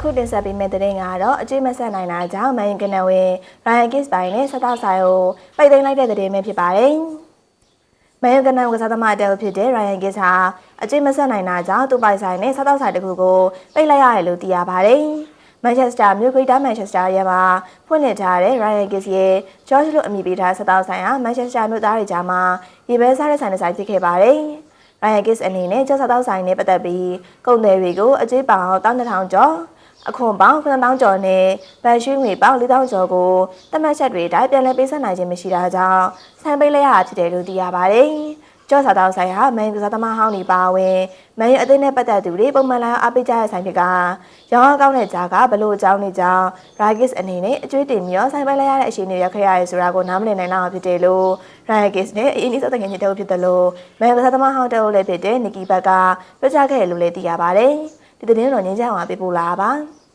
အခုတင်ဆက်ပေးမယ့်သတင်းကတော့အကျွေးမဆက်နိုင်တာကြောင့်မန်ကနဝင်း Ryan Giggs ပိုင်းနဲ့စသဆိုင်ကိုပိတ်သိမ်းလိုက်တဲ့သတင်းပဲဖြစ်ပါတယ်။မန်ကနဝကစားသမားတဲဖြစ်တဲ့ Ryan Giggs ဟာအကျွေးမဆက်နိုင်တာကြောင့်သူ့ပိုင်ဆိုင်နဲ့စသဆိုင်တစ်ခုကိုပိတ်လိုက်ရတယ်လို့သိရပါတယ်။မန်ချက်စတာမြို့ဂရိတာမန်ချက်စတာရဲမှာဖွင့်လှစ်ထားတဲ့ Ryan Giggs ရဲ့ George လို့အမည်ပေးထားစတောက်ဆိုင်ဟာမန်ချက်စတာမြို့သားတွေကြားမှာရေဘဲစားတဲ့ဆိုင်တစ်ဆိုင်ဖြစ်ခဲ့ပါတယ်။ Ryan Giggs အနေနဲ့ကျောက်စတောက်ဆိုင်နဲ့ပတ်သက်ပြီးကုန်တယ်တွေကိုအကျေးပေါင်12000ကျော် အခွန်ပေါင်း9000ကျော်နဲ့ဗန်ရွှေငွေပေါင်း4000ကျော်ကိုတတ်မှတ်ချက်တွေအတိုင်းပြန်လည်ပေးဆက်နိုင်ခြင်းမရှိတာကြောင့်ဆန်ပိတ်လိုက်ရတာဖြစ်တယ်လို့သိရပါတယ်။ကျော်စာတောက်ဆိုင်ဟာမန်ကစားသမားဟောင်းနေပါဝင်မန်ရအသင်းနဲ့ပတ်သက်သူတွေပုံမှန်လာအားပေးကြတဲ့ဆိုင်ဖြစ်ကရောင်းအားကောင်းတဲ့ကြားကဘလို့အကြောင်းတွေကြောင့် Ragis အနေနဲ့အကျွေးတင်ပြီးတော့ဆိုင်ပိုင်လိုက်ရတဲ့အခြေအနေရောက်ခဲ့ရတယ်ဆိုတာကိုနားမလည်နိုင်တော့ဖြစ်တယ်လို့ Ragis နဲ့အင်းဒီစတဲ့ငယ်ချင်းတအုပ်ဖြစ်တယ်လို့မန်ကစားသမားဟောင်းတအုပ်လည်းဖြစ်တဲ့ Nikki ဘက်ကပြောကြားခဲ့တယ်လို့လည်းသိရပါတယ်။ ဒီသတင်းတော့ငင်းကြအောင်ပေးပို့လာပါ။